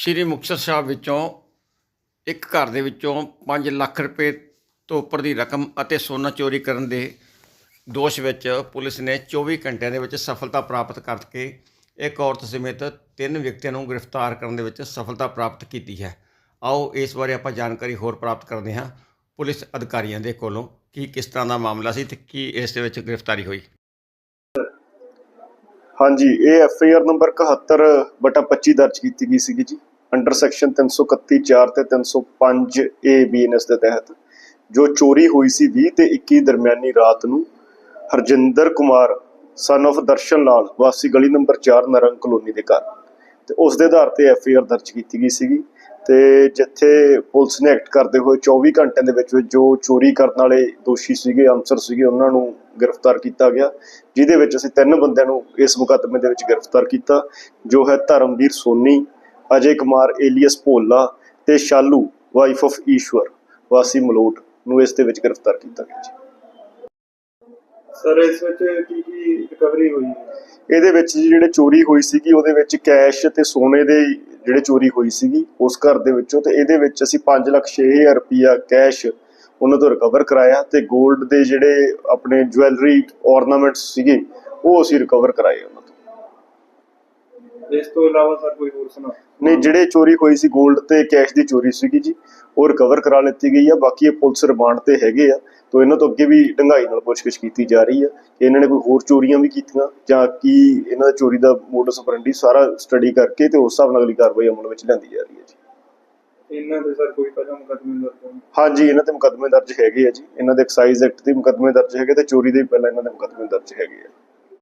ਸ਼੍ਰੀ ਮੁਕਤਸਰ ਸਾਹਿਬ ਵਿੱਚੋਂ ਇੱਕ ਘਰ ਦੇ ਵਿੱਚੋਂ 5 ਲੱਖ ਰੁਪਏ ਤੋਂ ਉੱਪਰ ਦੀ ਰਕਮ ਅਤੇ ਸੋਨਾ ਚੋਰੀ ਕਰਨ ਦੇ ਦੋਸ਼ ਵਿੱਚ ਪੁਲਿਸ ਨੇ 24 ਘੰਟਿਆਂ ਦੇ ਵਿੱਚ ਸਫਲਤਾ ਪ੍ਰਾਪਤ ਕਰਕੇ ਇੱਕ ਔਰਤ ਸਮੇਤ ਤਿੰਨ ਵਿਅਕਤੀਆਂ ਨੂੰ ਗ੍ਰਿਫਤਾਰ ਕਰਨ ਦੇ ਵਿੱਚ ਸਫਲਤਾ ਪ੍ਰਾਪਤ ਕੀਤੀ ਹੈ। ਆਓ ਇਸ ਬਾਰੇ ਆਪਾਂ ਜਾਣਕਾਰੀ ਹੋਰ ਪ੍ਰਾਪਤ ਕਰਦੇ ਹਾਂ ਪੁਲਿਸ ਅਧਿਕਾਰੀਆਂ ਦੇ ਕੋਲੋਂ ਕੀ ਕਿਸ ਤਰ੍ਹਾਂ ਦਾ ਮਾਮਲਾ ਸੀ ਤੇ ਕੀ ਇਸ ਦੇ ਵਿੱਚ ਗ੍ਰਿਫਤਾਰੀ ਹੋਈ। ਹਾਂਜੀ, ਇਹ ਐਫ ਆਈ ਆਰ ਨੰਬਰ 71 ਬਟਾ 25 ਦਰਜ ਕੀਤੀ ਗਈ ਸੀਗੀ ਜੀ। ਅੰਡਰ ਸੈਕਸ਼ਨ 331 4 ਤੇ 305 ਏ ਬੀਐਨਐਸ ਦੇ ਤਹਿਤ। ਜੋ ਚੋਰੀ ਹੋਈ ਸੀ 20 ਤੇ 21 ਦਰਮਿਆਨੀ ਰਾਤ ਨੂੰ, ਹਰਜਿੰਦਰ ਕੁਮਾਰ ਸਨ of ਦਰਸ਼ਨ ਲਾਲ, ਵਾਸੀ ਗਲੀ ਨੰਬਰ 4 ਨਰੰਗ ਕਲੋਨੀ ਦੇ ਘਰ। ਤੇ ਉਸ ਦੇ ਆਧਾਰ ਤੇ ਐਫ ਆਈ ਆਰ ਦਰਜ ਕੀਤੀ ਗਈ ਸੀਗੀ। ਤੇ ਜਿੱਥੇ ਪੁਲਿਸ ਨੇ ਐਕਟ ਕਰਦੇ ਹੋਏ 24 ਘੰਟਿਆਂ ਦੇ ਵਿੱਚ ਵਿੱਚ ਜੋ ਚੋਰੀ ਕਰਨ ਵਾਲੇ ਦੋਸ਼ੀ ਸੀਗੇ, ਅਨਸਰ ਸੀਗੇ, ਉਹਨਾਂ ਨੂੰ ਗ੍ਰਿਫਤਾਰ ਕੀਤਾ ਗਿਆ, ਜਿਹਦੇ ਵਿੱਚ ਅਸੀਂ ਤਿੰਨ ਬੰਦਿਆਂ ਨੂੰ ਇਸ ਮੁਕੱਦਮੇ ਦੇ ਵਿੱਚ ਗ੍ਰਿਫਤਾਰ ਕੀਤਾ, ਜੋ ਹੈ ਧਰਮਵੀਰ ਸੋਨੀ ਅਜੇ ਕੁਮਾਰ ਏਲੀਅਸ ਭੋਲਾ ਤੇ ਸ਼ਾਲੂ ਵਾਈਫ ਆਫ ਈਸ਼ਵਰ ਵਾਸੀ ਮਲੋਟ ਨੂੰ ਇਸ ਦੇ ਵਿੱਚ ਗ੍ਰਿਫਤਾਰ ਕੀਤਾ ਗਿਆ ਜੀ। ਸਰ ਇਸ ਵਿੱਚ ਕੀ ਕੀ ਰਿਕਵਰੀ ਹੋਈ ਇਹਦੇ ਵਿੱਚ ਜਿਹੜੇ ਚੋਰੀ ਹੋਈ ਸੀਗੀ ਉਹਦੇ ਵਿੱਚ ਕੈਸ਼ ਤੇ ਸੋਨੇ ਦੇ ਜਿਹੜੇ ਚੋਰੀ ਹੋਈ ਸੀਗੀ ਉਸ ਘਰ ਦੇ ਵਿੱਚੋਂ ਤੇ ਇਹਦੇ ਵਿੱਚ ਅਸੀਂ 5 ਲੱਖ 6000 ਰੁਪਇਆ ਕੈਸ਼ ਉਹਨਾਂ ਤੋਂ ਰਿਕਵਰ ਕਰਾਇਆ ਤੇ 골ਡ ਦੇ ਜਿਹੜੇ ਆਪਣੇ ਜੁਐਲਰੀ ornaments ਸੀਗੇ ਉਹ ਅਸੀਂ ਰਿਕਵਰ ਕਰਾਏ ਇਸ ਤੋਂ ਇਲਾਵਾ ਸਰ ਕੋਈ ਹੋਰ ਸੁਣਾ ਨਹੀਂ ਜਿਹੜੇ ਚੋਰੀ ਹੋਈ ਸੀ 골ਡ ਤੇ ਕੈਸ਼ ਦੀ ਚੋਰੀ ਸੀਗੀ ਜੀ ਉਹ ਰਿਕਵਰ ਕਰਾ ਲਿੱਤੀ ਗਈ ਆ ਬਾਕੀ ਇਹ ਪੁਲਿਸ ਰਿਮਾਂਡ ਤੇ ਹੈਗੇ ਆ ਤੋਂ ਇਹਨਾਂ ਤੋਂ ਅੱਗੇ ਵੀ ਢੰਗਾਈ ਨਾਲ ਪੁੱਛਗਿੱਛ ਕੀਤੀ ਜਾ ਰਹੀ ਆ। ਕਿ ਇਹਨਾਂ ਨੇ ਕੋਈ ਹੋਰ ਚੋਰੀਆਂ ਵੀ ਕੀਤੀਆਂ ਜਾਂ ਕੀ ਇਹਨਾਂ ਦਾ ਚੋਰੀ ਦਾ ਮੋਡਸ ਆਪਰੈਂਡੀ ਸਾਰਾ ਸਟੱਡੀ ਕਰਕੇ ਤੇ ਉਸ ਹਿਸਾਬ ਨਾਲ ਅਗਲੀ ਕਾਰਵਾਈ ਅਮਲ ਵਿੱਚ ਲਿਆਂਦੀ ਜਾ ਰਹੀ ਹੈ ਜੀ। ਇਹਨਾਂ ਦੇ ਸਰ ਕੋਈ ਪਹਿਲਾਂ ਮੁਕੱਦਮੇ ਦਰਜ ਹਾਂਜੀ ਇਹਨਾਂ ਤੇ ਮੁਕੱਦਮੇ ਦਰਜ ਹੈਗੇ ਆ ਜੀ। ਇਹਨਾਂ ਦੇ ਐਕਸਾਈਜ਼ ਐਕਟ ਦੇ ਮੁਕੱਦਮੇ ਦਰਜ ਹੈਗੇ ਤੇ ਚੋਰੀ ਦੇ ਪਹਿਲਾਂ ਇਹਨਾਂ ਦੇ ਮੁਕੱਦਮੇ ਦਰਜ ਹੈਗੇ ਆ।